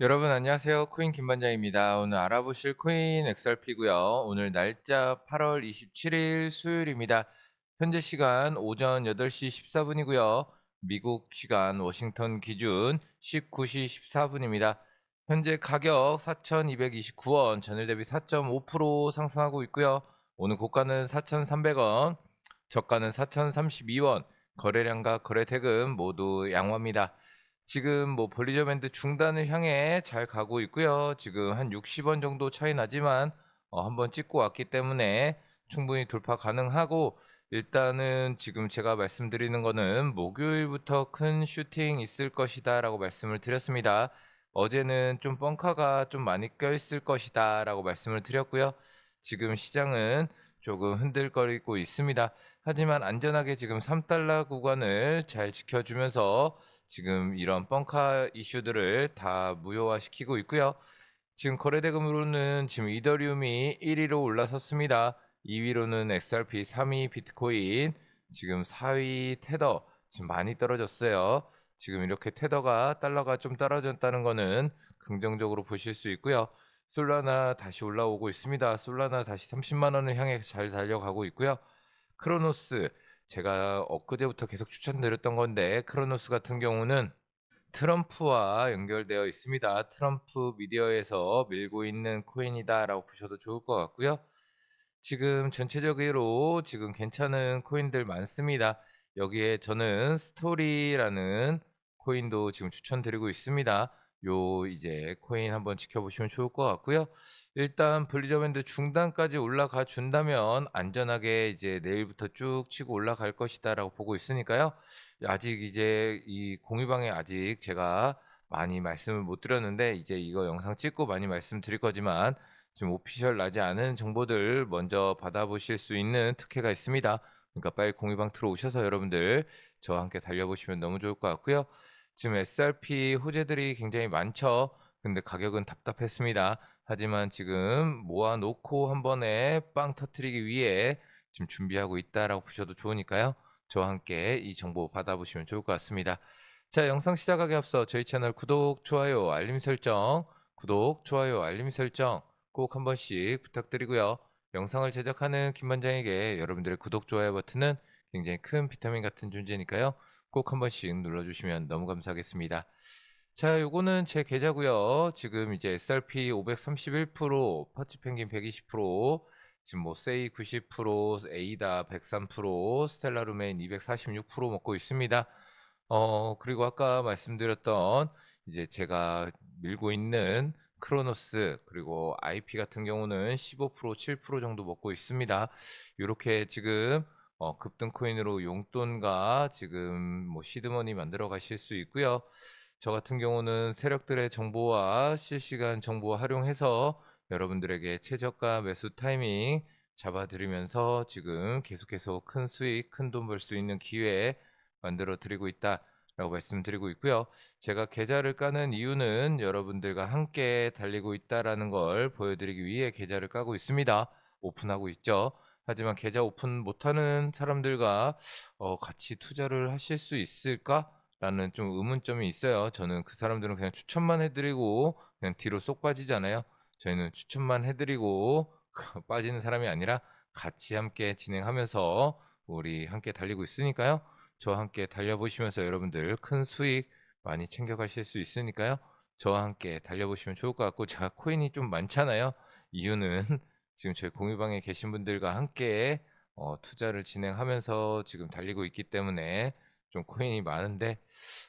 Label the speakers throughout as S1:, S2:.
S1: 여러분 안녕하세요. 코인 김반장입니다. 오늘 알아보실 코인 XRP고요. 오늘 날짜 8월 27일 수요일입니다. 현재 시간 오전 8시 14분이고요. 미국 시간 워싱턴 기준 19시 14분입니다. 현재 가격 4,229원, 전일 대비 4.5% 상승하고 있고요. 오늘 고가는 4,300원, 저가는 4,032원, 거래량과 거래 대금 모두 양호합니다. 지금 뭐 볼리저 밴드 중단을 향해 잘 가고 있고요. 지금 한 60원 정도 차이 나지만 어, 한번 찍고 왔기 때문에 충분히 돌파 가능하고 일단은 지금 제가 말씀드리는 거는 목요일부터 큰 슈팅 있을 것이다 라고 말씀을 드렸습니다. 어제는 좀 뻥카가 좀 많이 껴있을 것이다 라고 말씀을 드렸고요. 지금 시장은 조금 흔들거리고 있습니다. 하지만 안전하게 지금 3달러 구간을 잘 지켜주면서 지금 이런 뻥카 이슈들을 다 무효화시키고 있고요. 지금 거래대금으로는 지금 이더리움이 1위로 올라섰습니다. 2위로는 XRP, 3위 비트코인, 지금 4위 테더 지금 많이 떨어졌어요. 지금 이렇게 테더가 달러가 좀 떨어졌다는 거는 긍정적으로 보실 수 있고요. 솔라나 다시 올라오고 있습니다. 솔라나 다시 30만 원을 향해 잘 달려가고 있고요. 크로노스 제가 엊그제부터 계속 추천드렸던 건데 크로노스 같은 경우는 트럼프와 연결되어 있습니다. 트럼프 미디어에서 밀고 있는 코인이다라고 보셔도 좋을 것 같고요. 지금 전체적으로 지금 괜찮은 코인들 많습니다. 여기에 저는 스토리라는 코인도 지금 추천드리고 있습니다. 요 이제 코인 한번 지켜보시면 좋을 것 같고요. 일단 블리저밴드 중단까지 올라가 준다면 안전하게 이제 내일부터 쭉 치고 올라갈 것이다라고 보고 있으니까요. 아직 이제 이 공유방에 아직 제가 많이 말씀을 못 드렸는데 이제 이거 영상 찍고 많이 말씀드릴 거지만 지금 오피셜 나지 않은 정보들 먼저 받아보실 수 있는 특혜가 있습니다. 그러니까 빨리 공유방 들어오셔서 여러분들 저와 함께 달려보시면 너무 좋을 것 같고요. 지금 SRP 호재들이 굉장히 많죠. 근데 가격은 답답했습니다. 하지만 지금 모아놓고 한 번에 빵 터트리기 위해 지금 준비하고 있다라고 보셔도 좋으니까요. 저와 함께 이 정보 받아보시면 좋을 것 같습니다. 자, 영상 시작하기 앞서 저희 채널 구독, 좋아요, 알림 설정, 구독, 좋아요, 알림 설정 꼭 한 번씩 부탁드리고요. 영상을 제작하는 김반장에게 여러분들의 구독, 좋아요 버튼은 굉장히 큰 비타민 같은 존재니까요. 꼭 한 번씩 눌러주시면 너무 감사하겠습니다. 자, 요거는 제 계좌고요. 지금 이제 SRP 531%, 퍼치 펭귄 120%, 지금 뭐 세이 90%, 에이다 103%, 스텔라 루메인 246% 먹고 있습니다. 어, 그리고 아까 말씀드렸던 이제 제가 밀고 있는 크로노스 그리고 IP 같은 경우는 15% 7% 정도 먹고 있습니다. 이렇게 지금 어, 급등 코인으로 용돈과 지금 뭐 시드머니 만들어 가실 수 있고요. 저 같은 경우는 세력들의 정보와 실시간 정보 활용해서 여러분들에게 최저가 매수 타이밍 잡아드리면서 지금 계속해서 큰 수익, 큰 돈 벌 수 있는 기회 만들어 드리고 있다. 라고 말씀드리고 있고요. 제가 계좌를 까는 이유는 여러분들과 함께 달리고 있다라는 걸 보여드리기 위해 계좌를 까고 있습니다. 오픈하고 있죠. 하지만 계좌 오픈 못하는 사람들과 어, 같이 투자를 하실 수 있을까? 라는 좀 의문점이 있어요. 저는 그 사람들은 그냥 추천만 해드리고 그냥 뒤로 쏙 빠지잖아요. 저희는 추천만 해드리고 빠지는 사람이 아니라 같이 함께 진행하면서 우리 함께 달리고 있으니까요. 저와 함께 달려보시면서 여러분들 큰 수익 많이 챙겨가실 수 있으니까요. 저와 함께 달려보시면 좋을 것 같고 제가 코인이 좀 많잖아요. 이유는 지금 저희 공유방에 계신 분들과 함께 어, 투자를 진행하면서 지금 달리고 있기 때문에 좀 코인이 많은데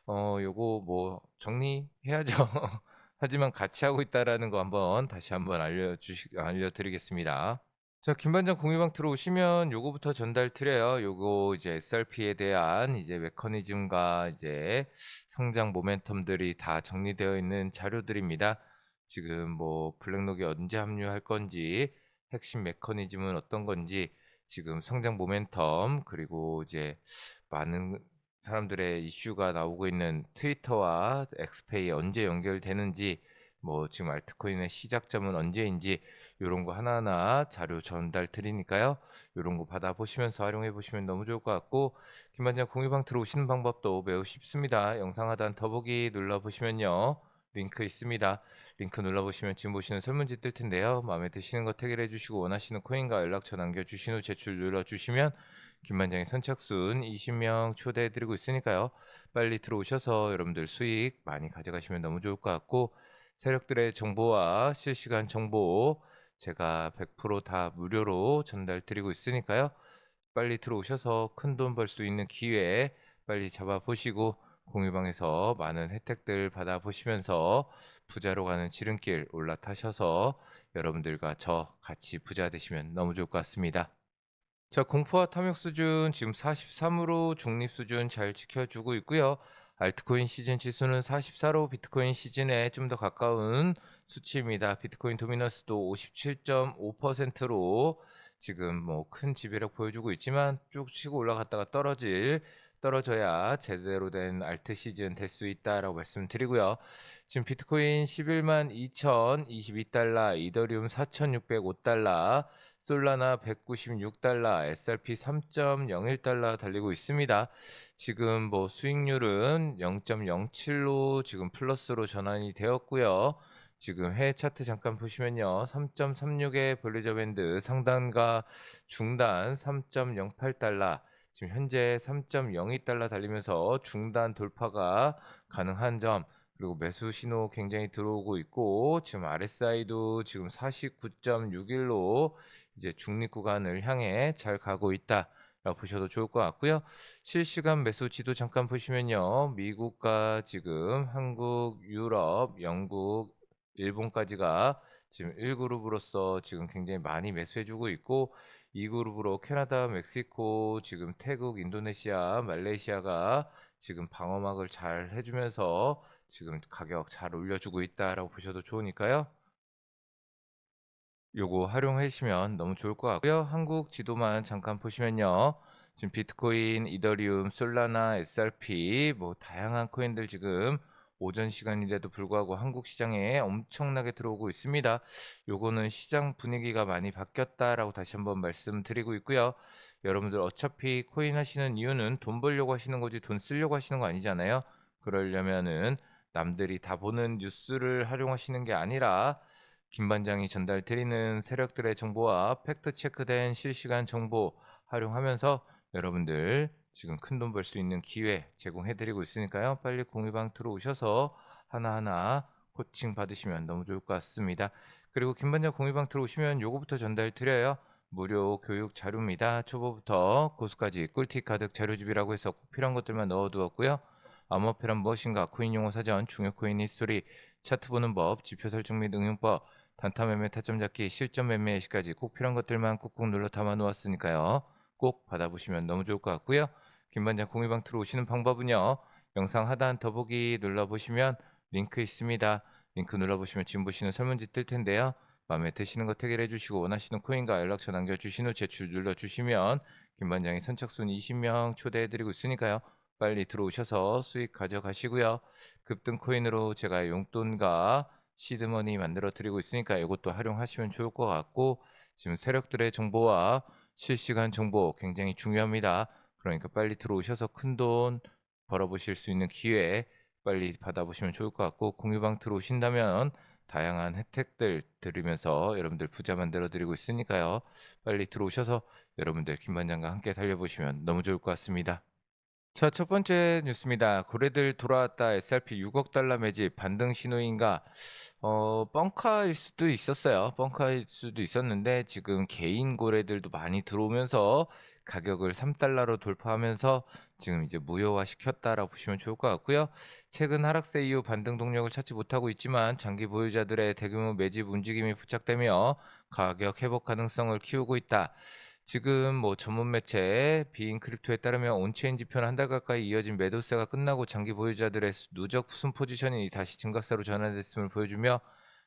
S1: 어 요거 뭐 정리해야죠. 하지만 같이 하고 있다라는 거 한번 다시 한번 알려주시 알려드리겠습니다. 자, 김반장 공유방 들어오시면 요거부터 전달 드려요. 요거 이제 SRP에 대한 이제 메커니즘과 이제 성장 모멘텀들이 다 정리되어 있는 자료들입니다. 지금 뭐 블랙록이 언제 합류할 건지 핵심 메커니즘은 어떤 건지 지금 성장 모멘텀 그리고 이제 많은 사람들의 이슈가 나오고 있는 트위터와 엑스페이 언제 연결되는지 뭐 지금 알트코인의 시작점은 언제인지 이런 거 하나하나 자료 전달 드리니까요. 이런 거 받아보시면서 활용해 보시면 너무 좋을 것 같고 김반장 공유방 들어오시는 방법도 매우 쉽습니다. 영상 하단 더보기 눌러보시면요. 링크 있습니다. 링크 눌러보시면 지금 보시는 설문지 뜰 텐데요. 마음에 드시는 거 태그를 해주시고 원하시는 코인과 연락처 남겨주신 후 제출 눌러주시면 김반장의 선착순 20명 초대해드리고 있으니까요. 빨리 들어오셔서 여러분들 수익 많이 가져가시면 너무 좋을 것 같고 세력들의 정보와 실시간 정보 제가 100%다 무료로 전달 드리고 있으니까요. 빨리 들어오셔서 큰 돈 벌 수 있는 기회 빨리 잡아보시고 공유방에서 많은 혜택들 받아보시면서 부자로 가는 지름길 올라타셔서 여러분들과 저 같이 부자 되시면 너무 좋을 것 같습니다. 자, 공포와 탐욕 수준 지금 43으로 중립 수준 잘 지켜주고 있고요. 알트코인 시즌 지수는 44로 비트코인 시즌에 좀 더 가까운 수치입니다. 비트코인 도미너스도 57.5%로 지금 뭐 큰 지배력 보여주고 있지만 쭉 치고 올라갔다가 떨어질 떨어져야 제대로 된 알트 시즌 될 수 있다라고 말씀드리고요. 지금 비트코인 11만 2,022달러, 이더리움 4,605달러, 솔라나 196달러, SRP 3.01달러 달리고 있습니다. 지금 뭐 수익률은 0.07로 지금 플러스로 전환이 되었고요. 지금 해외 차트 잠깐 보시면요. 3.36의 볼리저 밴드 상단과 중단 3.08달러, 지금 현재 3.02달러 달리면서 중단 돌파가 가능한 점 그리고 매수 신호 굉장히 들어오고 있고 지금 RSI도 지금 49.61로 이제 중립 구간을 향해 잘 가고 있다. 라고 보셔도 좋을 것 같고요. 실시간 매수 지도 잠깐 보시면요. 미국과 지금 한국, 유럽, 영국, 일본까지가 지금 1그룹으로서 지금 굉장히 많이 매수해주고 있고 2그룹으로 캐나다, 멕시코, 지금 태국, 인도네시아, 말레이시아가 지금 방어막을 잘 해주면서 지금 가격 잘 올려주고 있다라고 보셔도 좋으니까요. 요거 활용하시면 너무 좋을 것 같고요. 한국 지도만 잠깐 보시면요. 지금 비트코인, 이더리움, 솔라나, SRP 뭐 다양한 코인들 지금 오전 시간인데도 불구하고 한국 시장에 엄청나게 들어오고 있습니다. 요거는 시장 분위기가 많이 바뀌었다라고 다시 한번 말씀드리고 있고요. 여러분들 어차피 코인 하시는 이유는 돈 벌려고 하시는 거지 돈 쓰려고 하시는 거 아니잖아요. 그러려면은 남들이 다 보는 뉴스를 활용하시는 게 아니라 김 반장이 전달 드리는 세력들의 정보와 팩트 체크된 실시간 정보 활용하면서 여러분들 지금 큰 돈 벌 수 있는 기회 제공해 드리고 있으니까요. 빨리 공유방 들어오셔서 하나하나 코칭 받으시면 너무 좋을 것 같습니다. 그리고 김반장 공유방 들어오시면 요거부터 전달 드려요. 무료 교육 자료입니다. 초보부터 고수까지 꿀팁 가득 자료집이라고 해서 꼭 필요한 것들만 넣어두었고요. 암호표란 무엇인가, 코인 용어 사전, 중요 코인 히스토리, 차트 보는 법, 지표 설정 및 응용법, 단타 매매, 타점 잡기, 실전 매매 예시까지 꼭 필요한 것들만 꾹꾹 눌러 담아 놓았으니까요. 꼭 받아보시면 너무 좋을 것 같고요. 김반장 공유방 들어오시는 방법은요. 영상 하단 더보기 눌러보시면 링크 있습니다. 링크 눌러보시면 지금 보시는 설문지 뜰 텐데요. 마음에 드시는 거 태그해 주시고 원하시는 코인과 연락처 남겨주신 후 제출 눌러주시면 김반장이 선착순 20명 초대해 드리고 있으니까요. 빨리 들어오셔서 수익 가져가시고요. 급등 코인으로 제가 용돈과 시드머니 만들어 드리고 있으니까 이것도 활용하시면 좋을 것 같고 지금 세력들의 정보와 실시간 정보 굉장히 중요합니다. 그러니까 빨리 들어오셔서 큰 돈 벌어보실 수 있는 기회 빨리 받아보시면 좋을 것 같고 공유방 들어오신다면 다양한 혜택들 들으면서 여러분들 부자 만들어 드리고 있으니까요. 빨리 들어오셔서 여러분들 김반장과 함께 달려보시면 너무 좋을 것 같습니다. 자, 첫 번째 뉴스입니다. 고래들 돌아왔다. SRP 6억 달러 매집 반등 신호인가? 어, 뻥카일 수도 있었어요. 뻥카일 수도 있었는데 지금 개인 고래들도 많이 들어오면서 가격을 3달러로 돌파하면서 지금 이제 무효화 시켰다라고 보시면 좋을 것 같고요. 최근 하락세 이후 반등 동력을 찾지 못하고 있지만 장기 보유자들의 대규모 매집 움직임이 부착되며 가격 회복 가능성을 키우고 있다. 지금 뭐 전문 매체 비인 크립토에 따르면 온체인 지표는 한 달 가까이 이어진 매도세가 끝나고 장기 보유자들의 누적 순 포지션이 다시 증가세로 전환됐음을 보여주며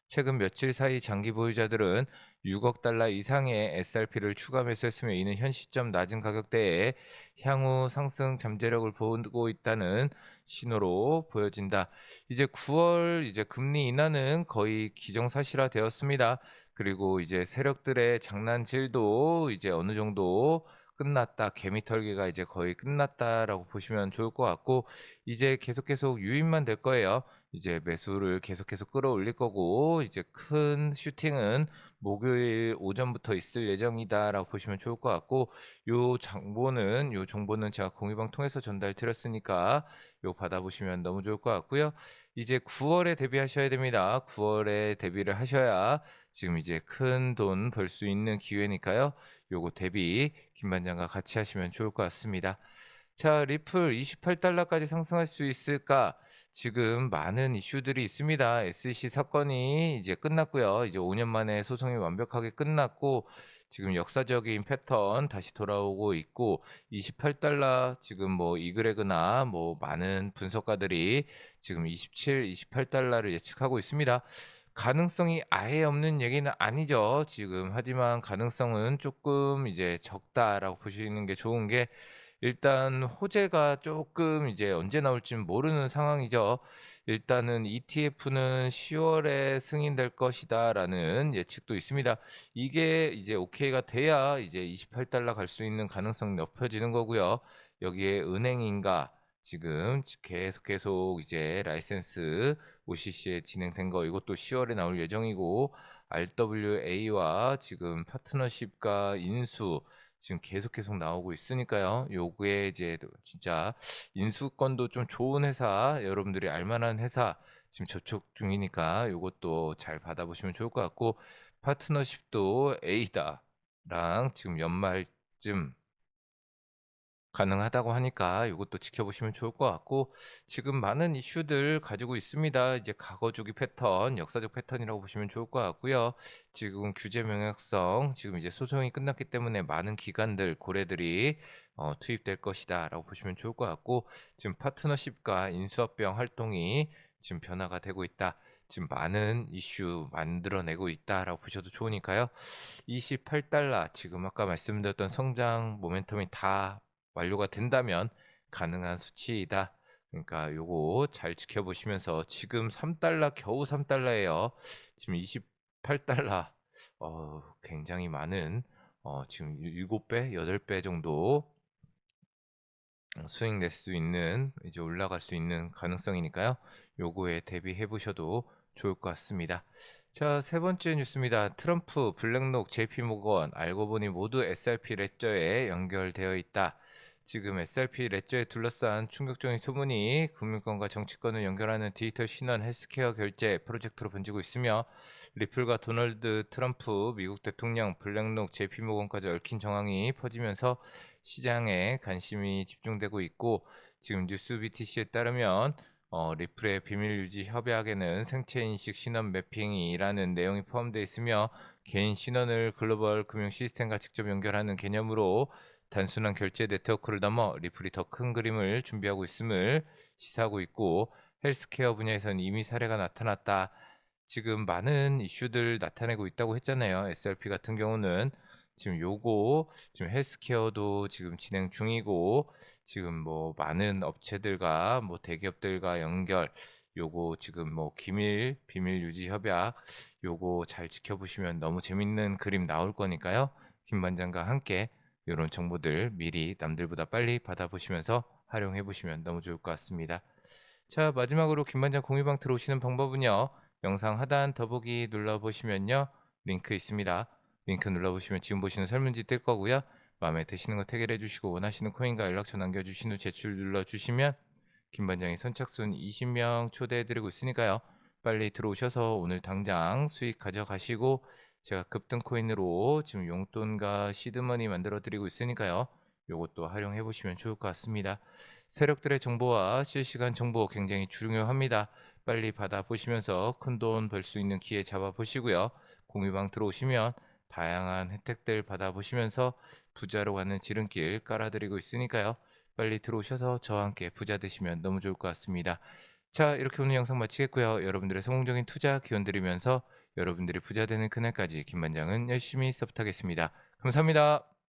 S1: 최근 며칠 사이 장기 보유자들은 6억 달러 이상의 SRP를 추가 매수했으며 이는 현 시점 낮은 가격대에 향후 상승 잠재력을 보고 있다는 신호로 보여진다. 이제 9월 이제 금리 인하는 거의 기정사실화 되었습니다. 그리고 이제 세력들의 장난질도 이제 어느 정도 끝났다. 개미 털기가 이제 거의 끝났다라고 보시면 좋을 것 같고 이제 계속 계속 유입만 될 거예요. 이제 매수를 계속해서 끌어올릴 거고 이제 큰 슈팅은 목요일 오전부터 있을 예정이다라고 보시면 좋을 것 같고 요 정보는 요 정보는 제가 공유방 통해서 전달 드렸으니까 요 받아보시면 너무 좋을 것 같고요. 이제 9월에 데뷔하셔야 됩니다. 9월에 데뷔를 하셔야 지금 이제 큰 돈 벌 수 있는 기회니까요. 요거 대비 김 반장과 같이 하시면 좋을 것 같습니다. 자, 리플 28달러까지 상승할 수 있을까? 지금 많은 이슈들이 있습니다. SEC 사건이 이제 끝났고요. 이제 5년 만에 소송이 완벽하게 끝났고 지금 역사적인 패턴 다시 돌아오고 있고 28달러 지금 뭐 이그레그나 뭐 많은 분석가들이 지금 27, 28달러를 예측하고 있습니다. 가능성이 아예 없는 얘기는 아니죠. 지금 하지만 가능성은 조금 이제 적다라고 보시는 게 좋은 게 일단 호재가 조금 이제 언제 나올지는 모르는 상황이죠. 일단은 ETF는 10월에 승인될 것이다라는 예측도 있습니다. 이게 이제 오케이가 돼야 이제 28달러 갈 수 있는 가능성이 높아지는 거고요. 여기에 은행인가 지금 계속 계속 이제 라이센스 OCC에 진행된 거 이것도 10월에 나올 예정이고 RWA와 지금 파트너십과 인수 지금 계속 계속 나오고 있으니까요. 요게 이제 진짜 인수권도 좀 좋은 회사, 여러분들이 알만한 회사 지금 접촉 중이니까 요것도 잘 받아보시면 좋을 것 같고 파트너십도 A다랑 지금 연말쯤 가능하다고 하니까 이것도 지켜보시면 좋을 것 같고 지금 많은 이슈들 가지고 있습니다. 이제 과거 주기 패턴, 역사적 패턴이라고 보시면 좋을 것 같고요. 지금 규제 명확성, 지금 이제 소송이 끝났기 때문에 많은 기관들, 고래들이 어, 투입될 것이다라고 보시면 좋을 것 같고 지금 파트너십과 인수합병 활동이 지금 변화가 되고 있다. 지금 많은 이슈 만들어내고 있다라고 보셔도 좋으니까요. 28달러 지금 아까 말씀드렸던 성장 모멘텀이 다 완료가 된다면 가능한 수치이다. 그러니까 요거 잘 지켜보시면서 지금 3달러 겨우 3달러예요. 지금 28달러 어, 굉장히 많은 어, 지금 7배, 8배 정도 수익 낼 수 있는 이제 올라갈 수 있는 가능성이니까요. 요거에 대비해 보셔도 좋을 것 같습니다. 자, 세 번째 뉴스입니다. 트럼프, 블랙록, JP모건 알고 보니 모두 SRP 레저에 연결되어 있다. 지금 SRP 레저에 둘러싼 충격적인 소문이 금융권과 정치권을 연결하는 디지털 신원 헬스케어 결제 프로젝트로 번지고 있으며 리플과 도널드 트럼프 미국 대통령 블랙록 JP모건까지 얽힌 정황이 퍼지면서 시장에 관심이 집중되고 있고 지금 뉴스 BTC에 따르면 어, 리플의 비밀 유지 협약에는 생체 인식 신원 매핑이라는 내용이 포함되어 있으며 개인 신원을 글로벌 금융 시스템과 직접 연결하는 개념으로 단순한 결제 네트워크를 넘어 리플이 더 큰 그림을 준비하고 있음을 시사하고 있고 헬스케어 분야에서는 이미 사례가 나타났다. 지금 많은 이슈들 나타내고 있다고 했잖아요. SRP 같은 경우는 지금 요거 지금 헬스케어도 지금 진행 중이고 지금 뭐 많은 업체들과 뭐 대기업들과 연결 요거 지금 뭐 기밀 비밀 유지 협약 요거 잘 지켜보시면 너무 재밌는 그림 나올 거니까요. 김 반장과 함께 이런 정보들 미리 남들보다 빨리 받아보시면서 활용해 보시면 너무 좋을 것 같습니다. 자 마지막으로 김반장 공유방 들어오시는 방법은요. 영상 하단 더보기 눌러보시면요. 링크 있습니다. 링크 눌러보시면 지금 보시는 설문지 뜰 거고요. 마음에 드시는 거 태그해 주시고 원하시는 코인과 연락처 남겨주신 후 제출 눌러주시면 김반장이 선착순 20명 초대해드리고 있으니까요. 빨리 들어오셔서 오늘 당장 수익 가져가시고 제가 급등 코인으로 지금 용돈과 시드머니 만들어 드리고 있으니까요. 요것도 활용해 보시면 좋을 것 같습니다. 세력들의 정보와 실시간 정보 굉장히 중요합니다. 빨리 받아 보시면서 큰 돈 벌 수 있는 기회 잡아 보시고요. 공유방 들어오시면 다양한 혜택들 받아 보시면서 부자로 가는 지름길 깔아드리고 있으니까요. 빨리 들어오셔서 저와 함께 부자 되시면 너무 좋을 것 같습니다. 자, 이렇게 오늘 영상 마치겠고요. 여러분들의 성공적인 투자 기원 드리면서 여러분들이 부자 되는 그날까지 김반장은 열심히 서브하겠습니다. 감사합니다.